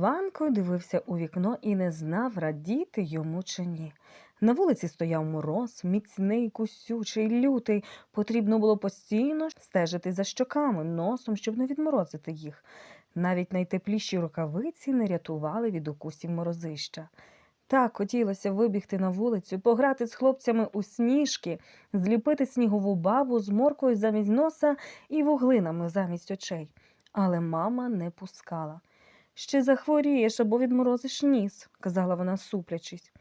Іванко дивився у вікно і не знав, радіти йому чи ні. На вулиці стояв мороз, міцний, кусючий, лютий. Потрібно було постійно стежити за щоками, носом, щоб не відморозити їх. Навіть найтепліші рукавиці не рятували від укусів морозища. Так хотілося вибігти на вулицю, пограти з хлопцями у сніжки, зліпити снігову бабу з моркою замість носа і вуглинами замість очей. Але мама не пускала. Ще захворієш або відморозиш ніс, казала вона, суплячись.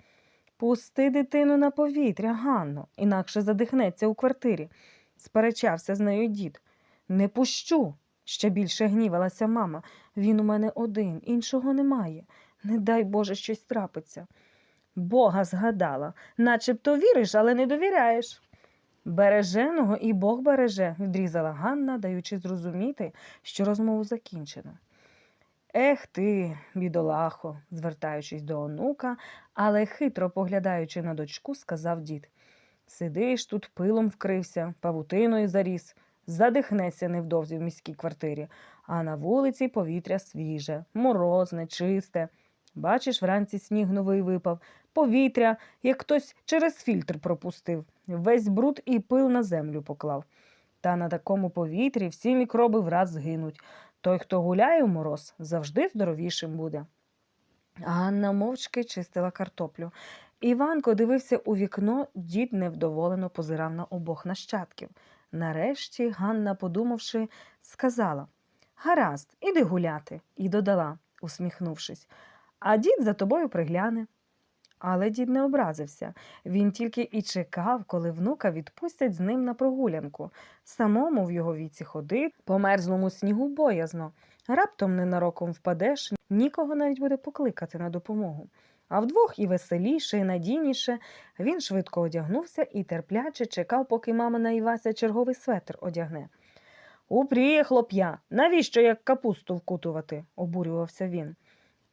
Пусти дитину на повітря, Ганно, інакше задихнеться у квартирі. Сперечався з нею дід. Не пущу. Ще більше гнівалася мама. Він у мене один, іншого немає. Не дай Боже щось трапиться. Бога згадала, начебто віриш, але не довіряєш. Береженого і Бог береже, відрізала Ганна, даючи зрозуміти, що розмову закінчено. Ех ти, бідолахо, звертаючись до онука, але хитро поглядаючи на дочку, сказав дід. Сидиш тут, пилом вкрився, павутиною заріс, задихнеться невдовзі в міській квартирі, а на вулиці повітря свіже, морозне, чисте. Бачиш, вранці сніг новий випав, повітря, як хтось через фільтр пропустив, весь бруд і пил на землю поклав. Та на такому повітрі всі мікроби враз згинуть. Той, хто гуляє у мороз, завжди здоровішим буде. Ганна мовчки чистила картоплю. Іванко дивився у вікно, дід невдоволено позирав на обох нащадків. Нарешті Ганна, подумавши, сказала Гаразд, іди гуляти, і додала, усміхнувшись, а дід за тобою пригляне. Але дід не образився. Він тільки і чекав, коли внука відпустять з ним на прогулянку. Самому в його віці ходить, по мерзлому снігу боязно. Раптом ненароком впадеш, нікого навіть буде покликати на допомогу. А вдвох і веселіше, і надійніше він швидко одягнувся і терпляче чекав, поки мама на Івася черговий светр одягне. Упріє, хлоп'я, навіщо як капусту вкутувати? обурювався він.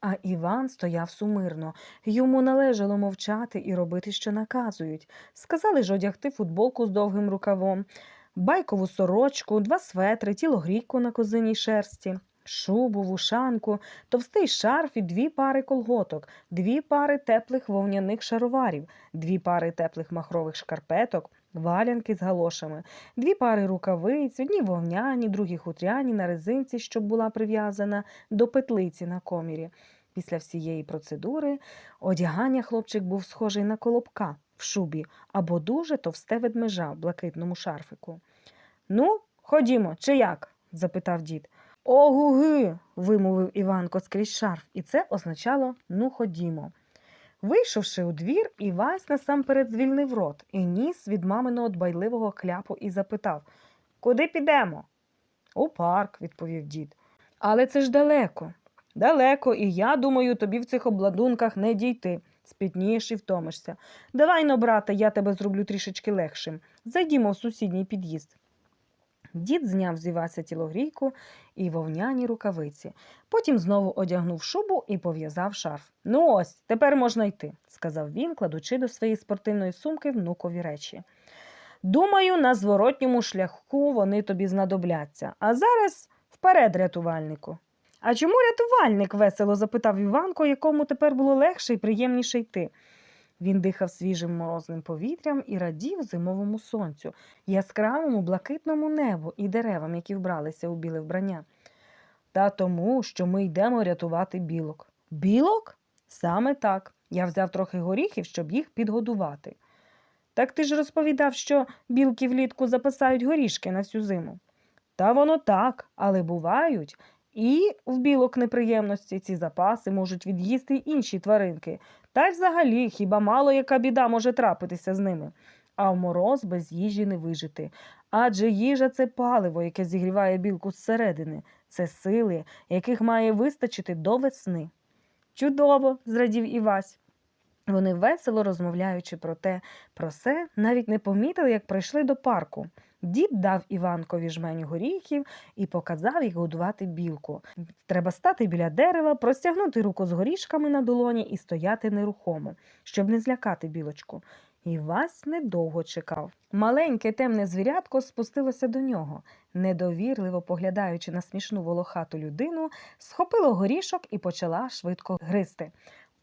А Іван стояв сумирно. Йому належало мовчати і робити, що наказують. Сказали ж одягти футболку з довгим рукавом, байкову сорочку, два светри, тілогрійку на козиній шерсті, шубу, вушанку, товстий шарф і дві пари колготок, дві пари теплих вовняних шароварів, дві пари теплих махрових шкарпеток, валянки з галошами, дві пари рукавиць, одні вовняні, другі хутряні на резинці, щоб була прив'язана до петлиці на комірі. Після всієї процедури одягання хлопчик був схожий на колобка в шубі або дуже товсте ведмежа в блакитному шарфику. Ну, ходімо, чи як? запитав дід. Огуги. вимовив Іванко скрізь шарф, і це означало ну ходімо. Вийшовши у двір, Івась насамперед звільнив рот і ніс від маминого дбайливого кляпу і запитав Куди підемо? У парк, відповів дід. Але це ж далеко. Далеко, і я думаю, тобі в цих обладунках не дійти. Спітнієш і втомишся. Давай но, брате, я тебе зроблю трішечки легшим. Зайдімо в сусідній під'їзд. Дід зняв з Івася тілогрійку і вовняні рукавиці. Потім знову одягнув шубу і пов'язав шарф. Ну ось, тепер можна йти, сказав він, кладучи до своєї спортивної сумки внукові речі. Думаю, на зворотньому шляху вони тобі знадобляться. А зараз вперед, рятувальнику. А чому рятувальник? весело запитав Іванко, якому тепер було легше і приємніше йти. Він дихав свіжим морозним повітрям і радів зимовому сонцю, яскравому блакитному небу і деревам, які вбралися у біле вбрання. Та тому, що ми йдемо рятувати білок. Білок? Саме так. Я взяв трохи горіхів, щоб їх підгодувати. Так ти ж розповідав, що білки влітку запасають горішки на всю зиму. Та воно так, але бувають. І в білок неприємності ці запаси можуть від'їсти й інші тваринки. Та й взагалі хіба мало яка біда може трапитися з ними. А в мороз без їжі не вижити. Адже їжа це паливо, яке зігріває білку зсередини, це сили, яких має вистачити до весни. Чудово, зрадів Івась. Вони весело розмовляючи про те, про все, навіть не помітили, як прийшли до парку. Дід дав Іванкові жменю горіхів і показав їх годувати білку. Треба стати біля дерева, простягнути руку з горішками на долоні і стояти нерухомо, щоб не злякати білочку. Івась недовго чекав. Маленьке темне звірятко спустилося до нього, недовірливо поглядаючи на смішну волохату людину, схопило горішок і почала швидко гризти.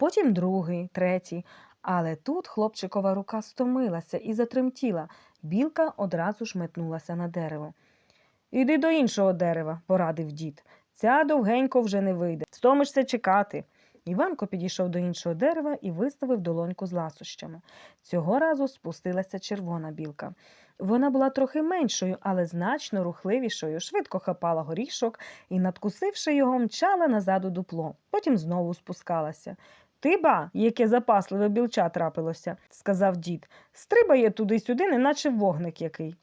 Потім другий, третій. Але тут хлопчикова рука стомилася і затремтіла. Білка одразу ж метнулася на дерево. Іди до іншого дерева, порадив дід. Ця довгенько вже не вийде. Стомишся чекати. Іванко підійшов до іншого дерева і виставив долоньку з ласощами. Цього разу спустилася червона білка. Вона була трохи меншою, але значно рухливішою, швидко хапала горішок і, надкусивши його, мчала назад у дупло. Потім знову спускалася. Ти ба, яке запасливе білча трапилося, сказав дід. Стрибає туди-сюди, неначе вогник який.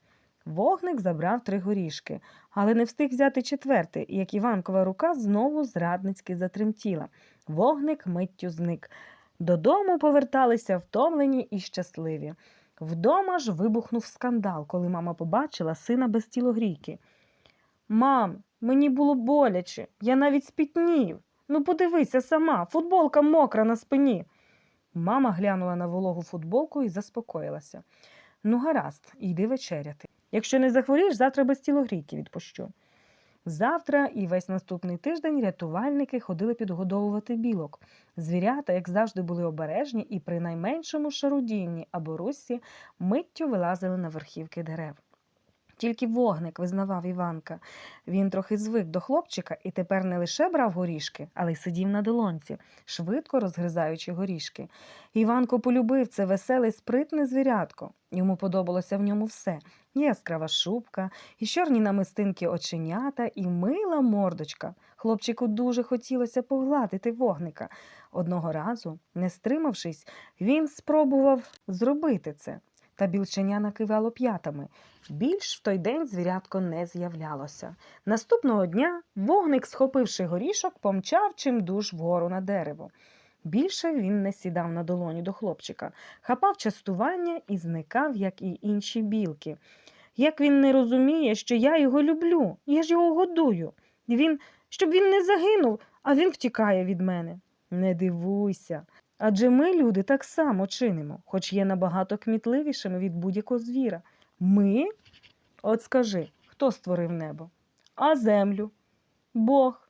Вогник забрав три горішки, але не встиг взяти четвертий, як Іванкова рука знову зрадницьки затремтіла. Вогник миттю зник. Додому поверталися втомлені і щасливі. Вдома ж вибухнув скандал, коли мама побачила сина без тілогрійки. Мам, мені було боляче, я навіть спітнів. Ну, подивися сама, футболка мокра на спині. Мама глянула на вологу футболку і заспокоїлася. Ну, гаразд, йди вечеряти. Якщо не захворієш, завтра без тілогрійки відпущу. Завтра і весь наступний тиждень рятувальники ходили підгодовувати білок. Звірята, як завжди, були обережні і при найменшому шарудінні або русі миттю вилазили на верхівки дерев. Тільки вогник визнавав Іванка. Він трохи звик до хлопчика і тепер не лише брав горішки, але й сидів на долонці, швидко розгризаючи горішки. Іванко полюбив це веселе, спритне звірятко. Йому подобалося в ньому все яскрава шубка, і чорні намистинки оченята, і мила мордочка. Хлопчику дуже хотілося погладити вогника. Одного разу, не стримавшись, він спробував зробити це. Та білченя накивало п'ятами. Більш в той день звірятко не з'являлося. Наступного дня вогник, схопивши горішок, помчав чимдуж вгору на дерево. Більше він не сідав на долоні до хлопчика, хапав частування і зникав, як і інші білки. Як він не розуміє, що я його люблю, я ж його годую. Він, щоб він не загинув, а він втікає від мене. Не дивуйся. Адже ми, люди, так само чинимо, хоч є набагато кмітливішими від будь-якого звіра. Ми? От скажи, хто створив небо? А землю? Бог.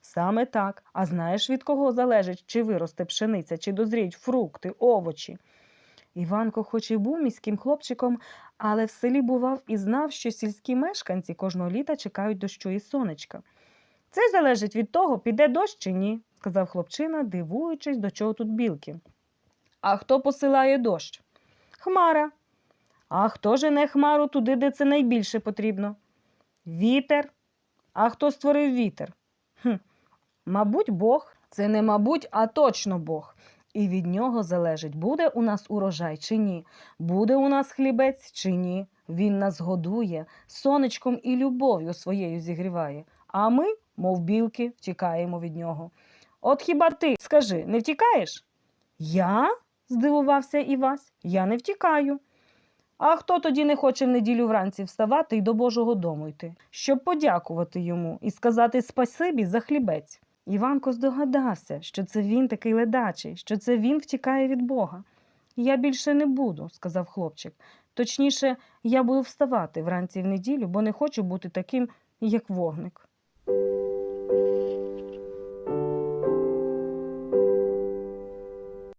Саме так. А знаєш, від кого залежить, чи виросте пшениця, чи дозріють фрукти, овочі. Іванко, хоч і був міським хлопчиком, але в селі бував і знав, що сільські мешканці кожного літа чекають дощу і сонечка. Це залежить від того, піде дощ чи ні, сказав хлопчина, дивуючись, до чого тут білки. А хто посилає дощ? Хмара. А хто жене хмару туди, де це найбільше потрібно? Вітер. А хто створив вітер? Хм. Мабуть, Бог. Це не мабуть, а точно Бог. І від нього залежить, буде у нас урожай чи ні, буде у нас хлібець чи ні. Він нас годує, сонечком і любов'ю своєю зігріває. А ми, мов білки, втікаємо від нього. От хіба ти, скажи, не втікаєш? Я? здивувався Івась. Я не втікаю. А хто тоді не хоче в неділю вранці вставати і до Божого дому йти, щоб подякувати йому і сказати спасибі за хлібець? Іванко здогадався, що це він такий ледачий, що це він втікає від Бога. Я більше не буду, сказав хлопчик. Точніше, я буду вставати вранці в неділю, бо не хочу бути таким, як вогник.